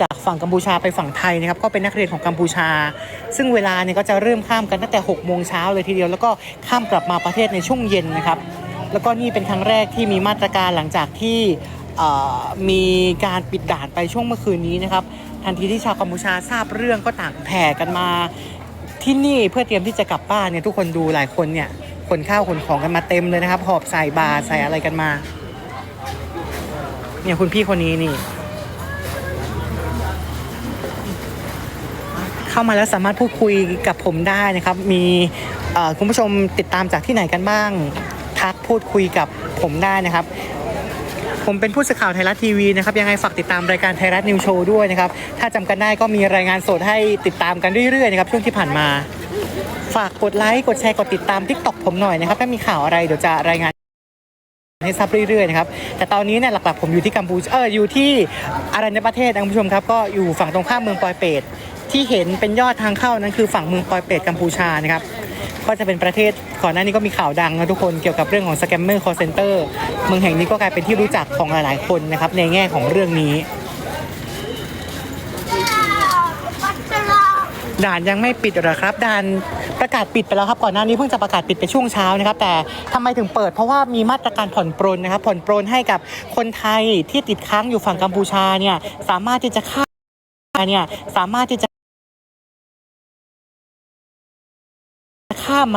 จากฝั่งกัมพูชาไปฝั่งไทยนะครับก็เป็นนักเรียนของกัมพูชา ซึ่งเวลาเนี่ยก็จะเริ่มข้ามกันตั้งแต่6โมงเช้าเลยทีเดียว แล้วก็ข้ามกลับมาประเทศในช่วงเย็นนะครับ แล้วก็นี่เป็นครั้งแรกที่มีมาตรการหลังจากที่มีการปิดด่านไปช่วงเมื่อคืนนี้นะครับ ทันทีที่ชาวกัมพูชาทราบเรื่องก็ต่างแผ่กันมาที่นี่เพื่อเตรียมที่จะกลับบ้านเนี่ยทุกคนดูหลายคนเนี่ยขนข้าวขนของกันมาเต็มเลยนะครับ หอบใส่บาใส่อะไรกันมา เนี่ยคุณพี่คนนี้นี่ เข้ามาแล้วสามารถพูดคุยกับผมได้นะครับ มีคุณผู้ชมติดตามจากที่ไหนกันบ้าง ทักพูดคุยกับผมได้นะครับ ผมเป็นผู้สื่อข่าวไทยรัฐทีวีนะครับ ยังไงฝากติดตามรายการไทยรัฐนิวโชว์ด้วยนะครับ ถ้าจำกันได้ก็มีรายงานสดให้ติดตามกันเรื่อยๆนะครับช่วงที่ผ่านมา ฝากกดไลค์กดแชร์กดติดตามทิกตอกผมหน่อยนะครับถ้ามีข่าวอะไรเดี๋ยวจะรายงานให้ทราบเรื่อยๆนะครับแต่ตอนนี้เนี่ยหลักๆผมอยู่ที่กัมพูชาเอออยู่ที่อารัญญประเทศนะคุณผู้ชมครับก็อยู่ฝั่งตรงข้ามเมืองปอยเปต ที่เห็นเป็นยอดทางเข้านั้นคือฝั่งเมืองปอยเปตกัมพูชานะครับก็จะเป็นประเทศก่อนหน้านี้ก็มีข่าวดังนะทุกคนเกี่ยวกับเรื่องของสแกมเมอร์คอร์เซนเตอร์เมืองแห่งนี้ก็กลายเป็นที่รู้จักของหลายๆคนนะครับในแง่ของเรื่องนี้ ด่านยังไม่ปิดหรอครับด่านประกาศปิดไปแล้วครับก่อนหน้านี้เพิ่งจะประกาศปิดไปช่วงเช้านะครับแต่ทำไมถึงเปิดเพราะว่ามีมาตรการผ่อนปรนนะครับผ่อนปรนให้กับคนไทยที่ติดค้างอยู่ฝั่งกัมพูชาเนี่ยสามารถที่จะข้ามเนี่ยสามารถที่จะ ข้ามมา